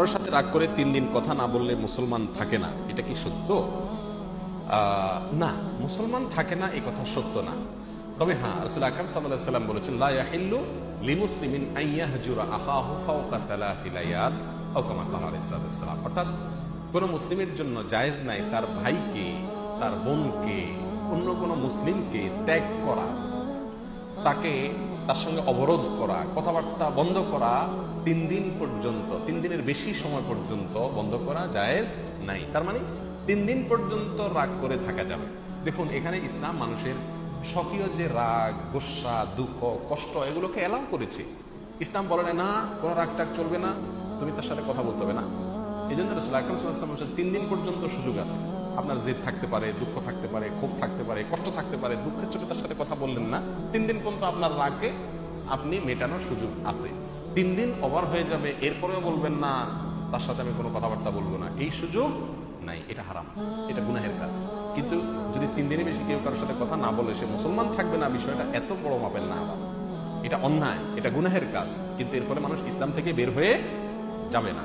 কারোর সাথে রাগ করে তিন দিন কথা না বললে মুসলমান থাকে না, এটা কি সত্য? না, মুসলমান থাকে না, এই কথা সত্য না। তবে হ্যাঁ রাসূল আকরাম আলাইহি সাল্লাম বলেছেন, লা ইয়াহিল্লু লিমুসলিমিন আন ইয়াহজুরা আখাহু ফাওকা সালাসি অর্থাৎ কোন মুসলিমের জন্য জায়েজ নাই তার ভাইকে, তার বোনকে, অন্য কোন মুসলিমকে ত্যাগ করা। তাকে তার সঙ্গে অবরোধ করা কথাবার্তা বন্ধ করা তিন দিন পর্যন্ত তিন দিনের বেশি সময় পর্যন্ত বন্ধ করা জায়েজ নাই। তার মানে তিন দিন পর্যন্ত রাগ করে থাকা যাবে। দেখুন এখানে ইসলাম মানুষের স্বকীয় যে রাগ গোসা দুঃখ কষ্ট এগুলোকে অ্যালাউ করেছে। ইসলাম বলে না, কোনো রাগ টাগ চলবে না তুমি তার সাথে কথা বলতে হবে না। এই জন্য রসুল আকরম সাল্লাম তিন দিন পর্যন্ত সুযোগ আছে। আপনার জেদ থাকতে পারে, দুঃখ থাকতে পারে, ক্ষোভ থাকতে পারে, কষ্ট থাকতে পারে, দুঃখের চোখে সাথে কথা বললেন না। তিন দিন পর্যন্ত আপনার রাগকে আপনি মেটানোর সুযোগ আছে। তিন দিন ওভার হয়ে যাবে, এরপরেও বলবেন না, তার সাথে আমি কোনো কথাবার্তা বলব না। এই সুযোগ নাই, এটা হারাম, এটা গুনাহের কাজ। কিন্তু যদি তিন দিনের বেশি কেউ কারোর সাথে কথা না বলে, সে মুসলমান থাকবে না, বিষয়টা এত বড় মাপেল না আবার। এটা অন্যায়, এটা গুনাহের কাজ। কিন্তু এর ফলে মানুষ ইসলাম থেকে বের হয়ে যাবে না।